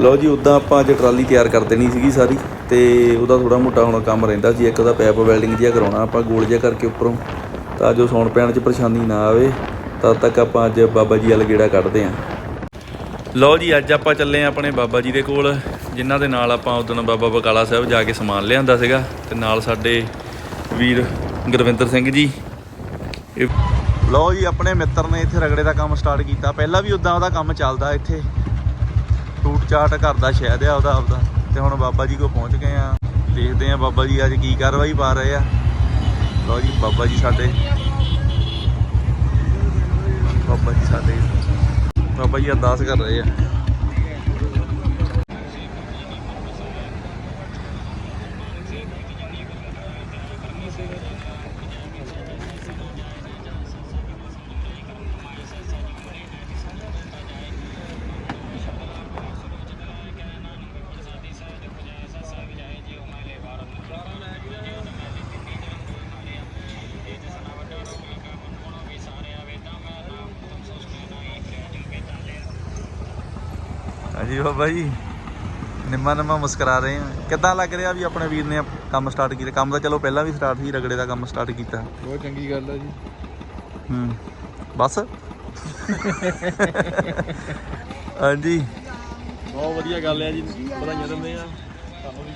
ਲਓ ਜੀ ਉਦਾਂ ਆਪਾਂ ਅੱਜ ਟਰਾਲੀ ਤਿਆਰ ਕਰ ਦੇਣੀ ਸੀਗੀ ਸਾਰੀ ਤੇ ਉਹਦਾ ਥੋੜਾ ਮੋਟਾ ਹੁਣ ਕੰਮ ਰਹਿੰਦਾ ਸੀ। ਇੱਕ ਉਹਦਾ ਪੈਪ ਵੈਲਡਿੰਗ ਜਿਹਾ ਕਰਾਉਣਾ, ਆਪਾਂ ਗੋਲ ਜਿਹਾ ਕਰਕੇ ਉੱਪਰੋਂ। ਤਾਂ ਜੋ ਸੌਣ ਪੈਣ 'ਚ ਪਰੇਸ਼ਾਨੀ ਨਾ ਆਵੇ, ਤਦ ਤੱਕ ਆਪਾਂ ਅੱਜ ਬਾਬਾ ਜੀ ਵਾਲਾ ਗੇੜਾ ਕੱਢਦੇ ਆਂ। ਲਓ ਜੀ, ਅੱਜ ਆਪਾਂ ਚੱਲੇ ਆਂ ਆਪਣੇ ਬਾਬਾ ਜੀ ਦੇ ਕੋਲ, ਜਿਨ੍ਹਾਂ ਦੇ ਨਾਲ ਆਪਾਂ ਉਦੋਂ ਬਾਬਾ ਬਕਾਲਾ ਸਾਹਿਬ ਜਾ ਕੇ ਸਮਾਨ ਲਿਆਂਦਾ ਸੀਗਾ। ਤੇ ਨਾਲ ਸਾਡੇ ਵੀਰ ਗੁਰਵਿੰਦਰ ਸਿੰਘ ਜੀ। ਲਓ ਜੀ, ਆਪਣੇ ਮਿੱਤਰ ਨੇ ਇੱਥੇ ਰਗੜੇ ਦਾ ਕੰਮ ਸਟਾਰਟ ਕੀਤਾ। ਪਹਿਲਾਂ ਵੀ ਉਦਾਂ ਉਹਦਾ ਕੰਮ ਚੱਲਦਾ ਇੱਥੇ। ਫਰੂਟ ਚਾਟ ਘਰ ਦਾ ਸ਼ਹਿਦ ਆ ਉਹਦਾ, ਆਪਦਾ। ਤੇ ਹੁਣ ਬਾਬਾ ਜੀ ਕੋ ਪਹੁੰਚ ਗਏ ਆ। ਦੇਖਦੇ ਆ ਬਾਬਾ ਜੀ ਅੱਜ ਕੀ ਕਾਰਵਾਈ ਪਾ ਰਹੇ ਆ। ਲਓ ਜੀ, ਬਾਬਾ ਜੀ ਸਾਡੇ। ਬਾਬਾ ਜੀ ਸਾਡੇ। ਬਾਬਾ ਜੀ ਅਰਦਾਸ ਕਰ ਰਹੇ ਆ। ਹਾਂਜੀ ਬਾਬਾ ਜੀ। ਨਿੰਮਾ ਨਿੰਮਾ ਮੁਸਕਰਾ ਰਹੇ ਆ ਕਿੱਦਾਂ ਲੱਗ ਰਿਹਾ ਵੀ ਆਪਣੇ ਵੀਰ ਨੇ ਕੰਮ ਸਟਾਰਟ ਕੀਤਾ? ਕੰਮ ਤਾਂ ਚਲੋ ਪਹਿਲਾਂ ਵੀ ਸਟਾਰਟ ਸੀ ਰਗੜੇ ਦਾ ਕੰਮ ਸਟਾਰਟ ਕੀਤਾ। ਬਹੁਤ ਚੰਗੀ ਗੱਲ ਹੈ ਜੀ। ਹੂੰ। ਬਸ? ਹਾਂਜੀ। ਬਹੁਤ ਵਧੀਆ ਗੱਲ ਹੈ ਜੀ। ਵਧਾਈਆਂ ਦਿੰਦੇ ਆ।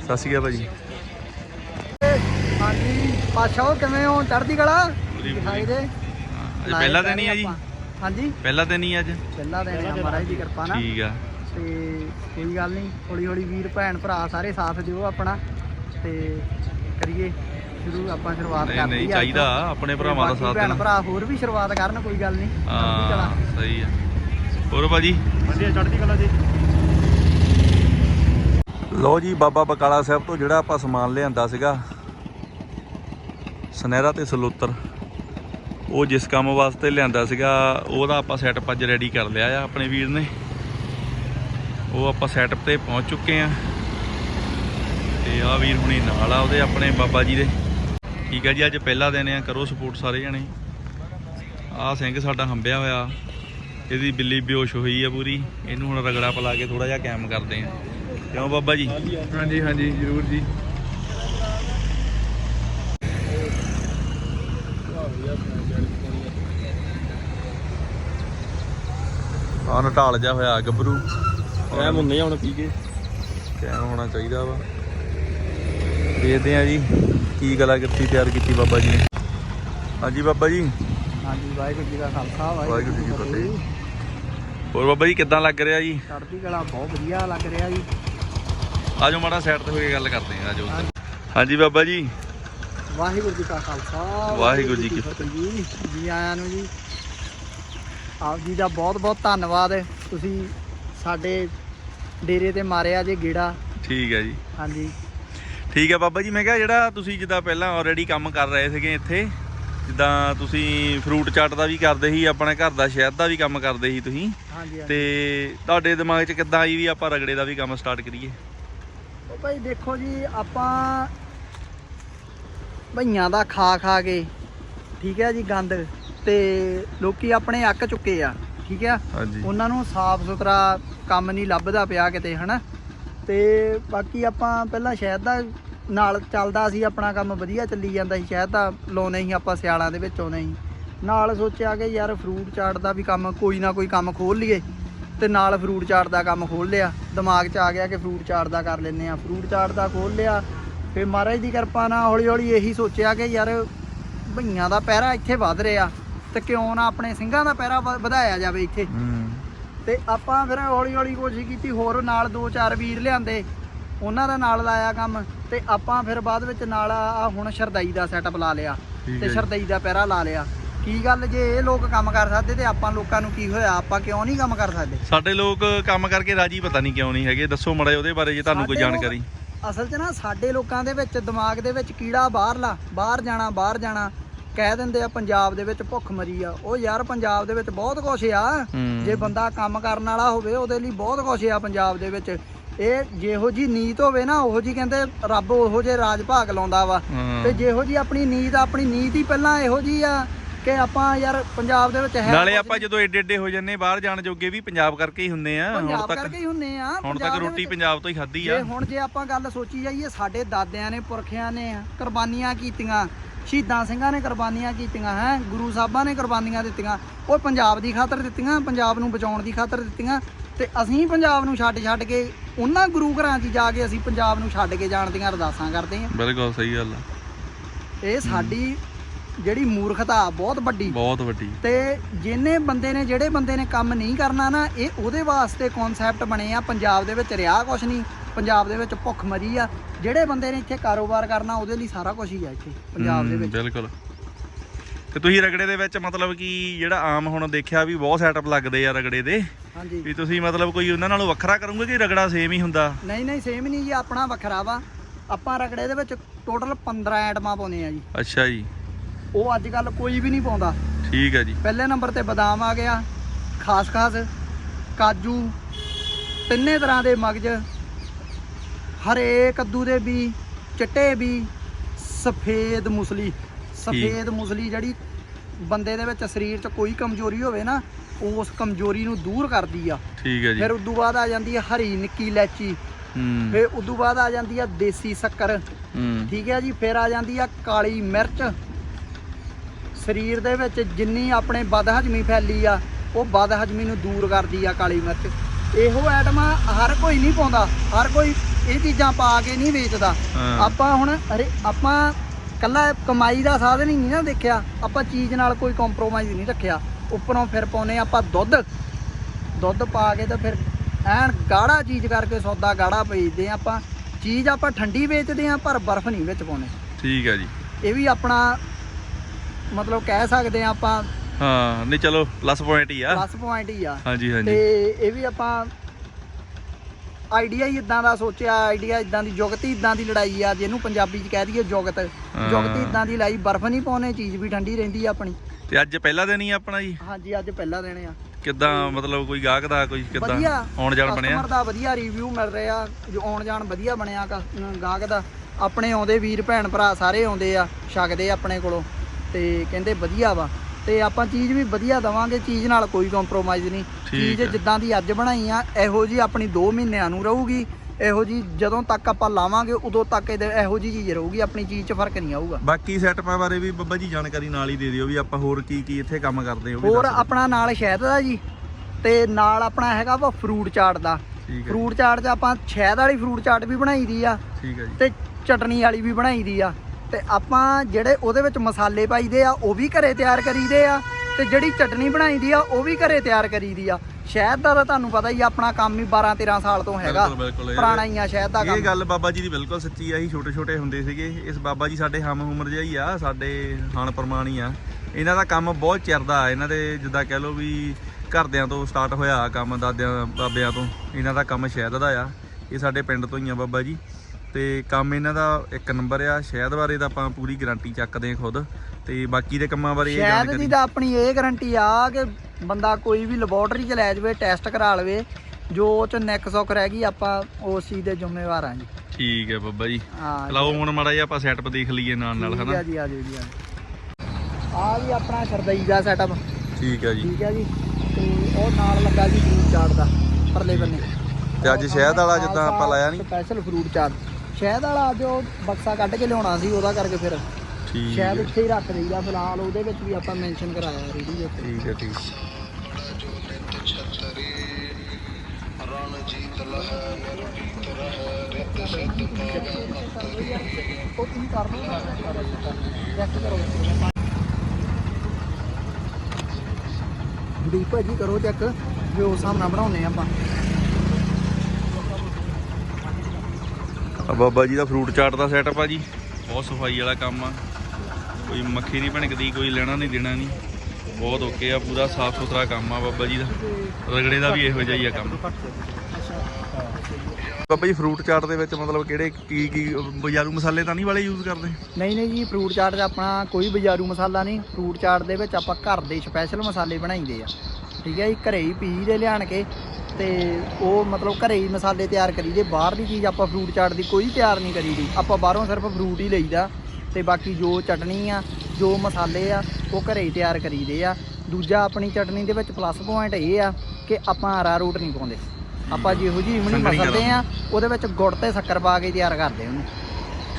ਸਤਿ ਸ਼੍ਰੀ ਅਕਾਲ ਭਾਜੀ। ਹਾਂਜੀ। ਪਾਸ਼ਾ ਕਿਵੇਂ ਹੋ? ਚੜ੍ਹਦੀ ਕਲਾ? ਦਿਖਾਈ ਦੇ। ਅੱਜ ਪਹਿਲਾ ਦਿਨ ਹੀ ਆ ਜੀ। ਹਾਂਜੀ। ਪਹਿਲਾ ਦਿਨ ਹੀ ਅੱਜ। ਪਹਿਲਾ ਦਿਨ ਆ ਮਹਾਰਾਜ ਦੀ ਕਿਰਪਾ ਨਾਲ। ਠੀਕ ਆ। ਤੇ ਕੋਈ ਗੱਲ ਨਹੀਂ ਹੌਲੀ ਹੌਲੀ ਵੀਰ ਭੈਣ ਭਰਾ ਸਾਰੇ ਸਾਥ ਦਿਓ ਆਪਣਾ ਤੇ ਕਰੀਏ ਸ਼ੁਰੂ ਆਪਾਂ ਸ਼ੁਰੂਆਤ ਨਹੀਂ ਕਰਦੀ ਨਹੀਂ ਚਾਹੀਦਾ ਆਪਣੇ ਭਰਾਵਾਂ ਦਾ ਸਾਥ ਭੈਣ ਦੇਣਾ। ਭਰਾ ਹੋਰ ਵੀ ਸ਼ੁਰੂਆਤ ਕਰਨ ਕੋਈ ਗੱਲ ਨਹੀਂ। ਚੜ੍ਹਦੀ ਕਲਾ। ਹਾਂ ਸਹੀ ਆ। ਹੋਰ ਭਾਜੀ? ਵਧੀਆ ਚੜ੍ਹਦੀ ਕਲਾ ਜੀ। ਲਓ ਜੀ ਬਾਬਾ ਬਕਾਲਾ ਸਾਹਿਬ ਤੋਂ ਜਿਹੜਾ ਆਪਾਂ ਸਮਾਨ ਲਿਆਂਦਾ ਸੀਗਾ ਸੁਨਹਿਰਾ ਤੇ ਸਲੋਤਰ ਉਹ ਜਿਸ ਕੰਮ ਵਾਸਤੇ ਲਿਆਂਦਾ ਸੀਗਾ ਉਹਦਾ ਆਪਾਂ ਸੈਟਅਪ ਅੱਜ ਰੈਡੀ ਕਰ ਲਿਆ ਆ ਆਪਣੇ ਵੀਰ ਨੇ। ਉਹ ਆਪਾਂ ਸੈਟਅਪ ਤੇ ਪਹੁੰਚ ਚੁੱਕੇ ਆ ਤੇ ਆ ਵੀਰ ਹੁਣੀ ਨਾਲ ਆ ਉਹਦੇ ਆਪਣੇ ਬਾਬਾ ਜੀ ਦੇ। ਠੀਕ ਹੈ ਜੀ ਅੱਜ ਪਹਿਲਾ ਦਿਨ ਆ ਕਰੋ ਸਪੋਰਟ ਸਾਰੇ ਜਣੇ। ਆ ਸਿੰਘ ਸਾਡਾ ਹੰਬਿਆ ਹੋਇਆ। ਇਹਦੀ ਬਿੱਲੀ ਬੇਹੋਸ਼ ਹੋਈ ਆ ਪੂਰੀ। ਇਹਨੂੰ ਹੁਣ ਰਗੜਾ ਪਲਾ ਕੇ ਥੋੜਾ ਜਿਹਾ ਕਾਇਮ ਕਰਦੇ ਆ। ਕਿਉਂ ਬਾਬਾ ਜੀ? ਹਾਂਜੀ ਹਾਂਜੀ ਜ਼ਰੂਰ ਜੀ। ਆਹ ਨਟਾਲ ਜਾ ਹੋਇਆ ਗੱਭਰੂ। ਐ ਮੁੰਨੇ ਹੁਣ ਪੀ ਕੇ? ਕਿਆ ਹੋਣਾ ਚਾਹੀਦਾ ਵਾ। ਦੇਖਦੇ ਆ ਜੀ ਕੀ ਕਲਾਕ੍ਰਿਤੀ ਤਿਆਰ ਕੀਤੀ ਬਾਬਾ ਜੀ ਨੇ। ਹਾਂਜੀ ਬਾਬਾ ਜੀ। ਹਾਂਜੀ ਵਾਹਿਗੁਰੂ ਜੀ ਦਾ ਖਾਲਸਾ ਵਾਹਿਗੁਰੂ ਜੀ ਕੀ ਫਤਿਹ। ਹੋਰ ਬਾਬਾ ਜੀ ਕਿੱਦਾਂ ਲੱਗ ਰਿਹਾ ਜੀ? ਚੜ੍ਹਦੀ ਕਲਾ ਬਹੁਤ ਵਧੀਆ ਲੱਗ ਰਿਹਾ ਜੀ। ਆਜੋ ਮਾੜਾ ਸਾਈਡ ਤੇ ਹੋ ਕੇ ਗੱਲ ਕਰਦੇ ਆ ਆਜੋ। ਹਾਂਜੀ। ਬਾਬਾ ਜੀ। ਵਾਹਿਗੁਰੂ ਜੀ ਕਾ ਖਾਲਸਾ ਵਾਹਿਗੁਰੂ ਜੀ ਕੀ ਫਤਿਹ ਜੀ। ਜੀ ਆਇਆਂ ਨੂੰ ਜੀ। ਆਪ ਜੀ ਦਾ ਬਹੁਤ ਬਹੁਤ ਧੰਨਵਾਦ। ਤੁਸੀਂ ਸਾਡੇ ਡੇਰੇ ਤੇ ਮਾਰਿਆ ਜੇ ਗੇੜਾ। ਠੀਕ ਹੈ ਜੀ। ਹਾਂਜੀ। ਠੀਕ ਹੈ ਬਾਬਾ ਜੀ ਮੈਂ ਕਿਹਾ ਜਿਹੜਾ ਤੁਸੀਂ ਜਿੱਦਾਂ ਪਹਿਲਾਂ ਆਲਰੇਡੀ ਕੰਮ ਕਰ ਰਹੇ ਸੀਗੇ ਇੱਥੇ ਜਿੱਦਾਂ ਤੁਸੀਂ ਫਰੂਟ ਚਾਟ ਦਾ ਵੀ ਕਰਦੇ ਸੀ ਆਪਣੇ ਘਰ ਦਾ ਸ਼ਹਿਦ ਦਾ ਵੀ ਕੰਮ ਕਰਦੇ ਸੀ ਤੁਸੀਂ ਹਾਂਜੀ ਹਾਂਜੀ। ਤੇ ਤੁਹਾਡੇ ਦਿਮਾਗ 'ਚ ਕਿੱਦਾਂ ਆਈ ਵੀ ਆਪਾਂ ਰਗੜੇ ਦਾ ਵੀ ਕੰਮ ਸਟਾਰਟ ਕਰੀਏ? ਉਹ ਭਾਈ ਦੇਖੋ ਜੀ ਆਪਾਂ ਭਈਆਂ ਦਾ ਖਾ ਖਾ ਕੇ ਠੀਕ ਹੈ ਜੀ ਗੰਦ ਤੇ ਲੋਕੀ ਆਪਣੇ ਅੱਕ ਚੁੱਕੇ ਆ। ਠੀਕ ਆ? ਹਾਂਜੀ। ਉਹਨਾਂ ਨੂੰ ਸਾਫ਼ ਸੁਥਰਾ ਕੰਮ ਨਹੀਂ ਲੱਭਦਾ ਪਿਆ ਕਿਤੇ ਹਨਾ? ਤੇ ਬਾਕੀ ਆਪਾਂ ਪਹਿਲਾਂ ਸ਼ਹਿਦ ਦਾ ਨਾਲ ਚੱਲਦਾ ਸੀ ਆਪਣਾ ਕੰਮ ਵਧੀਆ ਚੱਲੀ ਜਾਂਦਾ ਸੀ ਸ਼ਹਿਦ ਦਾ ਲਾਉਨੇ ਸੀ ਆਪਾਂ ਸਿਆਲਾਂ ਦੇ ਵਿੱਚ ਆਉਨੇ ਸੀ। ਨਾਲ ਸੋਚਿਆ ਕਿ ਯਾਰ ਫਰੂਟ ਚਾਟ ਦਾ ਵੀ ਕੰਮ ਕੋਈ ਨਾ ਕੋਈ ਕੰਮ ਖੋਲ ਲਈਏ ਤੇ ਨਾਲ ਫਰੂਟ ਚਾਟ ਦਾ ਕੰਮ ਖੋਲ ਲਿਆ। ਦਿਮਾਗ 'ਚ ਆ ਗਿਆ ਕਿ ਫਰੂਟ ਚਾਟ ਦਾ ਕਰ ਲੈਨੇ ਆ ਫਰੂਟ ਚਾਟ ਦਾ ਖੋਲ ਲਿਆ ਫਿਰ ਮਹਾਰਾਜ ਦੀ ਕਿਰਪਾ ਨਾਲ ਹੌਲੀ ਹੌਲੀ ਇਹੀ ਸੋਚਿਆ ਕਿ ਯਾਰ ਭਈਆਂ ਦਾ ਪਹਿਰਾ ਇੱਥੇ ਵੱਧ ਰਿਹਾ। ਤੇ ਕਿਉਂ ਨਾ ਆਪਣੇ ਸਿੰਘਾਂ ਦਾ ਪਹਿਰਾ ਵ- ਵਧਾਇਆ ਜਾਵੇ ਇੱਥੇ। ਤੇ ਆਪਾਂ ਫਿਰ ਹੌਲੀ ਹੌਲੀ ਕੋਸ਼ਿਸ਼ ਕੀਤੀ ਹੋਰ ਨਾਲ ਦੋ ਚਾਰ ਵੀਰ ਲਿਆਂਦੇ ਉਹਨਾਂ ਦਾ ਨਾਲ ਲਾਇਆ ਕੰਮ ਤੇ ਆਪਾਂ ਫਿਰ ਬਾਅਦ ਵਿੱਚ ਨਾਲ ਆ ਹੁਣ ਸ਼ਰਦਈ ਦਾ ਸੈਟਅਪ ਲਾ ਲਿਆ ਠੀਕ ਹੈ ਤੇ ਜੀ। ਸ਼ਰਦਈ ਦਾ ਪਹਿਰਾ ਲਾ ਲਿਆ। ਕੀ ਗੱਲ ਜੇ ਇਹ ਲੋਕ ਕੰਮ ਕਰ ਸਕਦੇ ਤੇ ਆਪਾਂ ਲੋਕਾਂ ਨੂੰ ਕੀ ਹੋਇਆ? ਆਪਾਂ ਕਿਉਂ ਨਹੀਂ ਕੰਮ ਕਰ ਸਕਦੇ? ਸਾਡੇ ਲੋਕ ਕੰਮ ਕਰਕੇ ਰਾਜੀ ਪਤਾ ਨਹੀਂ ਕਿਉਂ ਨਹੀਂ ਹੈਗੇ। ਦੱਸੋ ਮੜਾ ਉਹਦੇ ਬਾਰੇ ਜੇ ਤੁਹਾਨੂੰ ਕੋਈ ਸਾਡੇ ਲੋਕ- ਜਾਣਕਾਰੀ। ਅਸਲ 'ਚ ਨਾ ਸਾਡੇ ਲੋਕਾਂ ਦੇ ਵਿੱਚ ਦਿਮਾਗ ਦੇ ਵਿੱਚ ਕੀੜਾ ਬਾਹਰਲਾ ਬਾਹਰ ਜਾਣਾ ਬਾਹਰ ਜਾਣਾ। ਕਹਿ ਦਿੰਦੇ ਆ ਪੰਜਾਬ ਦੇ ਵਿੱਚ ਭੁੱਖ ਮਰੀ ਆ। ਉਹ ਯਾਰ ਪੰਜਾਬ ਦੇ ਵਿੱਚ ਬਹੁਤ ਕੁਛ ਆ। ਜੇ ਬੰਦਾ ਕੰਮ ਕਰਨ ਵਾਲਾ ਹੋਵੇ ਉਹਦੇ ਲਈ ਬਹੁਤ ਕੁਛ ਆ ਪੰਜਾਬ ਦੇ ਵਿੱਚ। ਇਹ ਜਿਹੋ ਜੀ ਨੀਤ ਹੋਵੇ ਨਾ ਉਹੋ ਜੀ ਕਹਿੰਦੇ ਰੱਬ ਉਹੋ ਜੇ ਰਾਜ ਭਾਗ ਲਾਉਂਦਾ ਵਾ। ਤੇ ਜਿਹੋ ਜੀ ਆਪਣੀ ਨੀਤ ਆਪਣੀ ਨੀਤ ਹੀ ਪਹਿਲਾਂ ਇਹੋ ਜੀ ਆ ਕਿ ਆਪਾਂ ਯਾਰ ਪੰਜਾਬ ਦੇ ਵਿੱਚ ਹੈ ਨਾਲੇ ਆਪਾਂ ਜਦੋਂ ਏਡੇ ਏਡੇ ਹੋ ਜੰਨੇ ਬਾਹਰ ਜਾਣ ਜੋਗੇ ਵੀ ਪੰਜਾਬ ਕਰਕੇ ਹੀ ਹੁੰਨੇ ਆ ਹੁਣ ਤੱਕ ਕਰਕੇ ਹੀ ਹੁੰਨੇ ਆ। ਹੁਣ ਤੱਕ ਰੋਟੀ ਪੰਜਾਬ ਤੋਂ ਹੀ ਖਾਧੀ ਜੇ ਆ ਹੁਣ ਜੇ ਆਪਾਂ ਗੱਲ ਸੋਚੀ ਜਾਈਏ ਸਾਡੇ ਦਾਦਿਆਂ ਨੇ ਪੁਰਖਿਆਂ ਨੇ ਕੁਰਬਾਨੀਆਂ ਕੀਤੀਆਂ। ਸ਼ਹੀਦਾਂ ਸਿੰਘਾਂ ਨੇ ਕੁਰਬਾਨੀਆਂ ਕੀਤੀਆਂ ਹੈ ਗੁਰੂ ਸਾਹਿਬਾਂ ਨੇ ਕੁਰਬਾਨੀਆਂ ਦਿੱਤੀਆਂ ਉਹ ਪੰਜਾਬ ਦੀ ਖਾਤਰ ਦਿੱਤੀਆਂ ਪੰਜਾਬ ਨੂੰ ਬਚਾਉਣ ਦੀ ਖਾਤਰ ਦਿੱਤੀਆਂ ਤੇ ਅਸੀਂ ਪੰਜਾਬ ਨੂੰ ਛੱਡ ਛੱਡ ਕੇ ਉਹਨਾਂ ਗੁਰੂ ਘਰਾਂ 'ਚ ਜਾ ਕੇ ਅਸੀਂ ਪੰਜਾਬ ਨੂੰ ਛੱਡ ਕੇ ਜਾਣ ਦੀਆਂ ਅਰਦਾਸਾਂ ਕਰਦੇ ਹਾਂ। ਬਿਲਕੁਲ ਸਹੀ ਗੱਲ ਆ। ਇਹ ਸਾਡੀ ਜਿਹੜੀ ਮੂਰਖਤਾ ਬਹੁਤ ਵੱਡੀ। ਬਹੁਤ ਵੱਡੀ। ਤੇ ਜਿੰਨੇ ਬੰਦੇ ਨੇ ਜਿਹੜੇ ਬੰਦੇ ਨੇ ਕੰਮ ਨਹੀਂ ਕਰਨਾ ਨਾ ਇਹ ਉਹਦੇ ਵਾਸਤੇ ਕਨਸੈਪਟ ਬਣੇ ਆ ਪੰਜਾਬ ਦੇ ਵਿੱਚ ਰਿਹਾ ਕੁਛ ਨਹੀਂ। ਪੰਜਾਬ ਦੇ ਵਿੱਚ ਭੁੱਖ ਮਰੀ ਆ। ਜਿਹੜੇ ਬੰਦੇ ਨੇ ਇੱਥੇ ਕਾਰੋਬਾਰ ਕਰਨਾ ਉਹਦੇ ਲਈ ਸਾਰਾ ਕੁਝ ਹੀ ਆ ਇੱਥੇ ਪੰਜਾਬ ਦੇ ਵਿੱਚ। ਬਿਲਕੁਲ। ਤੇ ਤੁਸੀਂ ਰਗੜੇ ਦੇ ਵਿੱਚ ਮਤਲਬ ਕਿ ਜਿਹੜਾ ਆਮ ਹੁਣ ਦੇਖਿਆ ਵੀ ਬਹੁਤ ਸੈਟਅਪ ਲੱਗਦੇ ਆ ਰਗੜੇ ਦੇ। ਹਾਂਜੀ। ਵੀ ਤੁਸੀਂ ਮਤਲਬ ਕੋਈ ਉਹਨਾਂ ਨਾਲੋਂ ਵੱਖਰਾ ਕਰੋਗੇ ਕਿ ਰਗੜਾ ਸੇਮ ਹੀ ਹੁੰਦਾ? ਨਹੀਂ ਨਹੀਂ ਸੇਮ ਨਹੀਂ ਜੀ ਆਪਣਾ ਵੱਖਰਾ ਵਾ। ਆਪਾਂ ਰਗੜੇ ਦੇ ਵਿੱਚ ਟੋਟਲ 15 ਆਈਟਮਾਂ ਪਾਉਂਦੇ ਆ ਜੀ। ਅੱਛਾ ਜੀ। ਉਹ ਅੱਜ ਕੱਲ ਕੋਈ ਵੀ ਨਹੀਂ ਪਾਉਂਦਾ। ਠੀਕ ਹੈ ਜੀ। ਪਹਿਲੇ ਨੰਬਰ ਤੇ ਬਦਾਮ ਆ ਗਿਆ ਖਾਸ ਖਾਸ ਕਾਜੂ ਤਿੰਨੇ ਤਰ੍ਹਾਂ ਦੇ ਮਗਜ ਹਰੇ ਕੱਦੂ ਦੇ ਵੀ ਚਿੱਟੇ ਵੀ ਸਫੇਦ ਮੁਸਲੀ। ਸਫੇਦ ਮੁਸਲੀ ਜਿਹੜੀ ਬੰਦੇ ਦੇ ਵਿੱਚ ਸਰੀਰ 'ਚ ਕੋਈ ਕਮਜ਼ੋਰੀ ਹੋਵੇ ਨਾ ਉਸ ਕਮਜ਼ੋਰੀ ਨੂੰ ਦੂਰ ਕਰਦੀ ਆ। ਠੀਕ ਹੈ ਜੀ। ਫਿਰ ਉਦੋਂ ਬਾਅਦ ਆ ਜਾਂਦੀ ਹੈ ਹਰੀ ਨਿੱਕੀ ਇਲਾਚੀ ਹੂੰ। ਫਿਰ ਉਦੋਂ ਬਾਅਦ ਆ ਜਾਂਦੀ ਆ ਦੇਸੀ ਸ਼ੱਕਰ। ਹੂੰ। ਠੀਕ ਹੈ ਜੀ ਫਿਰ ਆ ਜਾਂਦੀ ਆ ਕਾਲੀ ਮਿਰਚ। ਸਰੀਰ ਦੇ ਵਿੱਚ ਜਿੰਨੀ ਆਪਣੇ ਬਦਹਜਮੀ ਫੈਲੀ ਆ ਉਹ ਬਦਹਜਮੀ ਨੂੰ ਦੂਰ ਕਰਦੀ ਆ ਕਾਲੀ ਮਿਰਚ। ਇਹੋ ਆਈਟਮਾਂ ਹਰ ਕੋਈ ਨਹੀਂ ਪਾਉਂਦਾ। ਹਰ ਕੋਈ ਇਹ ਚੀਜ਼ਾਂ ਪਾ ਕੇ ਨਹੀਂ ਵੇਚਦਾ। ਹਾਂ। ਆਪਾਂ ਹੁਣ ਅਰੇ ਆਪਾਂ ਕੱਲਾ ਕਮਾਈ ਦਾ ਸਾਧਨ ਹੀ ਨਹੀਂ ਨਾ ਦੇਖਿਆ। ਆਪਾਂ ਚੀਜ਼ ਨਾਲ ਕੋਈ ਕੰਪਰੋਮਾਈਜ਼ ਨਹੀਂ ਰੱਖਿਆ। ਉੱਪਰੋਂ ਫਿਰ ਪਾਉਨੇ ਆਪਾਂ ਦੁੱਧ। ਦੁੱਧ ਪਾ ਕੇ ਤੇ ਫਿਰ ਐਨ ਗਾੜਾ ਚੀਜ਼ ਕਰਕੇ ਸੌਦਾ ਗਾੜਾ ਵੇਚਦੇ ਆ ਆਪਾਂ। ਚੀਜ਼ ਆਪਾਂ ਠੰਡੀ ਵੇਚਦੇ ਆ ਪਰ ਬਰਫ਼ ਨਹੀਂ ਵਿੱਚ ਪਾਉਨੇ ਠੀਕ ਹੈ ਜੀ। ਇਹ ਵੀ ਆਪਣਾ ਮਤਲਬ ਕਹਿ ਸਕਦੇ ਆ ਆਪਾਂ। ਹਾਂ ਨਹੀਂ ਚਲੋ ਪਲੱਸ ਪੁਆਇੰਟ ਹੀ ਆ। ਪਲੱਸ ਪੁਆਇੰਟ ਹੀ ਆ। ਹਾਂਜੀ ਤੇ ਹਾਂਜੀ ਇਹ ਵੀ ਆਪਾਂ ਆਈਡੀਆ ਹੀ ਇਦਾਂ ਦਾ ਸੋਚਿਆ ਆਈਡੀਆ ਇਦਾਂ ਦੀ ਜੁਗਤੀ ਇਦਾਂ ਦੀ ਲੜਾਈ ਆ ਜਿਹਨੂੰ ਪੰਜਾਬੀ 'ਚ ਕਹਿ ਦਈਏ ਜੁਗਤ। ਜੁਗਤੀ ਇਦਾਂ ਦੀ ਲਾਈ ਬਰਫ਼ ਨਹੀਂ ਪਾਉਨੇ ਚੀਜ਼ ਵੀ ਠੰਡੀ ਰਹਿੰਦੀ ਆ ਆਪਣੀ। ਤੇ ਅੱਜ ਪਹਿਲਾ ਦਿਨ ਹੀ ਆ ਆਪਣਾ ਜੀ? ਹਾਂਜੀ ਅੱਜ ਪਹਿਲਾ ਦੇਣੇ ਆ। ਕਿੱਦਾਂ ਮਤਲਬ ਕੋਈ ਗਾਹਕ ਦਾ ਕੋਈ ਕਿੱਦਾਂ ਆਉਣ ਜਾਣ ਬਣਿਆ? ਕਸਟਮਰ ਦਾ ਵਧੀਆ ਰਿਵਿਊ ਮਿਲ ਰਿਹਾ ਜੋ ਆਉਣ ਜਾਣ ਵਧੀਆ ਬਣਿਆ ਗਾਹਕ ਦਾ। ਆਪਣੇ ਆਉਂਦੇ ਵੀਰ ਭੈਣ ਭਰਾ ਸਾਰੇ ਆਉਂਦੇ ਆ ਛਕਦੇ ਆਪਣੇ ਕੋਲੋਂ। ਤੇ ਕਹਿੰਦੇ ਵਧੀਆ ਵਾ। ਤੇ ਆਪਾਂ ਚੀਜ਼ ਵੀ ਵਧੀਆ ਦਵਾਂਗੇ ਚੀਜ਼ ਨਾਲ ਕੋਈ ਕੰਪਰੋਮਾਈਜ਼ ਨਹੀਂ। ਚੀਜ਼। ਜਿੱਦਾਂ ਦੀ ਅੱਜ ਬਣਾਈ ਆ ਇਹੋ ਜੀ ਆਪਣੀ 2 ਮਹੀਨਿਆਂ ਨੂੰ ਰਹੂਗੀ। ਇਹੋ ਜੀ ਜਦੋਂ ਤੱਕ ਆਪਾਂ ਲਾਵਾਂਗੇ ਉਦੋਂ ਤੱਕ ਇਹਦੇ ਇਹੋ ਜੀ ਚੀਜ਼ ਰਹੂਗੀ ਆਪਣੀ ਚੀਜ਼ 'ਚ ਫ਼ਰਕ ਨਹੀਂ ਆਊਗਾ। ਬਾਕੀ ਸੈਟਅਪਾਂ ਬਾਰੇ ਵੀ ਬੱਬਾ ਜੀ ਜਾਣਕਾਰੀ ਨਾਲ ਹੀ ਦੇ ਦਿਓ ਵੀ ਆਪਾਂ ਹੋਰ ਕੀ ਕੀ ਇੱਥੇ ਕੰਮ ਕਰਦੇ ਹਾਂ ਹੋਰ। ਆਪਣਾ ਨਾਲ ਸ਼ਹਿਦ ਦਾ ਜੀ ਤੇ ਨਾਲ ਆਪਣਾ ਹੈਗਾ ਵਾ ਫਰੂਟ ਚਾਟ ਦਾ। ਫਰੂਟ ਚਾਟ 'ਚ ਆਪਾਂ ਸ਼ਹਿਦ ਵਾਲੀ ਫਰੂਟ ਚਾਟ ਵੀ ਬਣਾਈ ਦੀ ਆ ਠੀਕ ਹੈ ਜੀ। ਤੇ ਚਟਨੀ ਵਾਲੀ ਵੀ ਬਣਾਈ ਦੀ ਆ। ਤੇ ਆਪਾਂ ਜਿਹੜੇ ਉਹਦੇ ਵਿੱਚ ਮਸਾਲੇ ਪਾਈਦੇ ਆ ਉਹ ਵੀ ਘਰੇ ਤਿਆਰ ਕਰੀਦੇ ਆ ਤੇ ਜਿਹੜੀ ਚਟਨੀ ਬਣਾਈ ਦੀ ਆ ਉਹ ਵੀ ਘਰੇ ਤਿਆਰ ਕਰੀਦੀ ਆ। ਸ਼ਹਿਦ ਦਾ ਤਾਂ ਤੁਹਾਨੂੰ ਪਤਾ ਹੀ ਆਪਣਾ ਕੰਮ ਹੀ 12 13 ਸਾਲ ਤੋਂ ਹੈਗਾ। ਬਿਲਕੁਲ, ਬਿਲਕੁਲ, ਇਹ- ਪੁਰਾਣਾ ਹੀ ਆ ਸ਼ਹਿਦ ਦਾ ਇਹ ਕੰਮ। ਗੱਲ ਬਾਬਾ ਜੀ ਦੀ ਬਿਲਕੁਲ ਸੱਚੀ ਆ ਅਸੀਂ ਛੋਟੇ ਛੋਟੇ ਹੁੰਦੇ ਸੀਗੇ। ਇਸ ਬਾਬਾ ਜੀ ਸਾਡੇ ਹਮ ਉਮਰ ਜਿਹਾ ਹੀ ਆ ਸਾਡੇ ਹਾਨ ਪ੍ਰਮਾਣੀ ਆ। ਇਹਨਾਂ ਦਾ ਕੰਮ ਬਹੁਤ ਚਿਰ ਦਾ ਆ ਇਹਨਾਂ ਦੇ ਜਿੱਦਾਂ ਕਹਿ ਲਓ ਵੀ ਘਰਦਿਆਂ ਤੋਂ ਸਟਾਰਟ ਹੋਇਆ ਕੰਮ ਦਾਦਿਆਂ ਬਾਬਿਆਂ ਤੋਂ। ਇਹਨਾਂ ਦਾ ਕੰਮ ਸ਼ਹਿਦ ਦਾ ਆ। ਇਹ ਸਾਡੇ ਪਿੰਡ ਤੋਂ ਹੀ ਆ ਬਾਬਾ ਜੀ। ਤੇ ਕੰਮ ਇਹਨਾਂ ਦਾ ਇੱਕ ਨੰਬਰ ਆ ਸ਼ਹਿਦ ਬਾਰੇ ਤਾਂ ਆਪਾਂ ਪੂਰੀ ਗਾਰੰਟੀ ਚੱਕਦੇ ਆ ਖੁਦ। ਤੇ ਬਾਕੀ ਦੇ ਕੰਮਾਂ ਬਾਰੇ ਇਹ ਸ਼ਹਿਦ ਦੀ ਜਾਣਕਾਰੀ ਤਾਂ ਆਪਣੀ ਇਹ ਗਾਰੰਟੀ ਆ ਕਿ ਬੰਦਾ ਕੋਈ ਵੀ ਲੈਬੋਰਟਰੀ 'ਚ ਲੈ ਜਾਵੇ ਟੈਸਟ ਕਰਾ ਲਵੇ ਜੋ ਉਹ ਚ ਨੈਕ ਸੁੱਕ ਰਹਿ ਗਈ ਆਪਾਂ ਉਸ ਚੀਜ਼ ਦੇ ਜ਼ਿੰਮੇਵਾਰ ਆ ਜੀ। ਠੀਕ ਹੈ ਬਾਬਾ ਜੀ। ਹਾਂ ਚਲਾਓ ਹੁਣ ਮਾੜਾ ਜਿਹਾ ਆਪਾਂ ਸੈਟਅਪ ਦੇਖ ਲਈਏ ਨਾਲ ਨਾਲ ਠੀਕ ਹਨਾ? ਆ ਜੀ ਆ ਜੀ ਆ ਆ ਜੀ ਆਪਣਾ ਸ਼ਰਦਈ ਦਾ ਸੈਟਅਪ ਠੀਕ ਹੈ ਜੀ। ਠੀਕ ਹੈ ਜੀ। ਤੇ ਉਹ ਨਾਲ ਲੱਗਾ ਜੀ ਫਰੂਟ ਚਾਟ ਦਾ ਪਰਲੇ ਬੰਨੇ। ਤੇ ਅੱਜ ਸ਼ਹਿਦ ਵਾਲਾ ਜਿੱਦਾਂ ਆਪਾਂ ਲਾਇਆ ਨਹੀਂ ਸਪੈਸ਼ਲ ਫਰੂਟ ਚਾਟ ਸ਼ਹਿਦ ਵਾਲਾ ਅੱਜ ਉਹ ਬਕਸਾ ਕੱਢ ਕੇ ਲਿਆਉਣਾ ਸੀ ਉਹਦਾ ਕਰਕੇ ਫਿਰ ਠੀਕ ਸ਼ਾਇਦ ਹੈ। ਇੱਥੇ ਹੀ ਰੱਖ ਦਈਦਾ ਫਿਲਹਾਲ ਉਹਦੇ ਵਿੱਚ ਵੀ ਆਪਾਂ ਮੈਂਸ਼ਨ ਕਰਾਇਆ ਰੇਡੀ ਦੇ ਉੱਤੇ ਠੀਕ ਹੈ ਠੀਕ। ਉਹ ਤੁਸੀਂ ਕਰ ਲਓ ਚੈੱਕ ਕਰੋ ਡੀ ਭਾਜੀ ਕਰੋ ਚੈੱਕ ਵੀ ਉਸ ਹਿਸਾਬ ਨਾਲ ਬਣਾਉਨੇ ਆਪਾਂ। ਆ ਬਾਬਾ ਜੀ ਦਾ ਫਰੂਟ ਚਾਟ ਦਾ ਸੈਟਅਪ ਆ ਜੀ। ਬਹੁਤ ਸਫ਼ਾਈ ਵਾਲਾ ਕੰਮ ਆ। ਕੋਈ ਮੱਖੀ ਨਹੀਂ ਭਣਕਦੀ, ਕੋਈ ਲੈਣਾ ਨਹੀਂ ਦੇਣਾ ਨਹੀਂ। ਬਹੁਤ ਓਕੇ ਆ, ਪੂਰਾ ਸਾਫ਼ ਸੁਥਰਾ ਕੰਮ ਆ ਬਾਬਾ ਜੀ ਦਾ। ਰਗੜੇ ਦਾ ਵੀ ਇਹੋ ਜਿਹਾ ਹੀ ਆ ਕੰਮ। ਬਾਬਾ ਜੀ ਫਰੂਟ ਚਾਟ ਦੇ ਵਿੱਚ ਮਤਲਬ ਕਿਹੜੇ ਕੀ ਕੀ ਬਾਜ਼ਾਰੂ ਮਸਾਲੇ ਤਾਂ ਨਹੀਂ ਵਾਲੇ ਯੂਜ਼ ਕਰਦੇ? ਨਹੀਂ ਨਹੀਂ ਜੀ ਫਰੂਟ ਚਾਟ ਦਾ ਆਪਣਾ ਕੋਈ ਬਾਜ਼ਾਰੂ ਮਸਾਲਾ ਨਹੀਂ। ਫਰੂਟ ਚਾਟ ਦੇ ਵਿੱਚ ਆਪਾਂ ਘਰ ਦੇ ਸਪੈਸ਼ਲ ਮਸਾਲੇ ਬਣਾਈਦੇ ਆ। ਠੀਕ ਹੈ ਜੀ, ਘਰੇ ਹੀ ਪੀਸ ਦੇ ਲਿਆਣ ਕੇ ਤੇ ਉਹ ਮਤਲਬ ਘਰੇ ਹੀ ਮਸਾਲੇ ਤਿਆਰ ਕਰੀਦੇ ਬਾਹਰ ਦੀ ਚੀਜ਼ ਆਪਾਂ ਫਰੂਟ ਚਾਟ ਦੀ ਕੋਈ ਤਿਆਰ ਨਹੀਂ ਕਰੀਦੀ ਆਪਾਂ ਬਾਹਰੋਂ ਸਿਰਫ ਫਰੂਟ ਹੀ ਲਈਦਾ ਤੇ ਬਾਕੀ ਜੋ ਚਟਨੀ ਆ ਜੋ ਮਸਾਲੇ ਆ ਉਹ ਘਰੇ ਹੀ ਤਿਆਰ ਕਰੀਦੇ ਆ। ਦੂਜਾ ਆਪਣੀ ਚਟਨੀ ਦੇ ਵਿੱਚ ਪਲੱਸ ਪੁਆਇੰਟ ਇਹ ਆ ਕਿ ਆਪਾਂ ਅਰਾਰੂਟ ਨਹੀਂ ਪਾਉਂਦੇ। ਆਪਾਂ ਜਿਹੋ ਜਿਹੀ ਇਮਲੀ ਮਸਲਦੇ ਆ ਉਹਦੇ ਵਿੱਚ ਗੁੜ ਤੇ ਸ਼ੱਕਰ ਪਾ ਕੇ ਤਿਆਰ ਕਰਦੇ ਉਹਨੂੰ।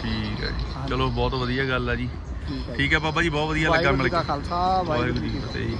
ਠੀਕ ਹੈ ਜੀ। ਚਲੋ ਬਹੁਤ ਵਧੀਆ ਗੱਲ ਆ ਜੀ। ਠੀਕ ਹੈ ਬਾਬਾ ਜੀ ਬਹੁਤ ਵਧੀਆ ਲੱਗਾ ਮਿਲ ਜੀ ਕੇ। ਖਾਲਸਾ ਵਾਹਿਗੁਰੂ ਜੀ ਜੀ ਕੀ ਫਤਿਹ ਜੀ।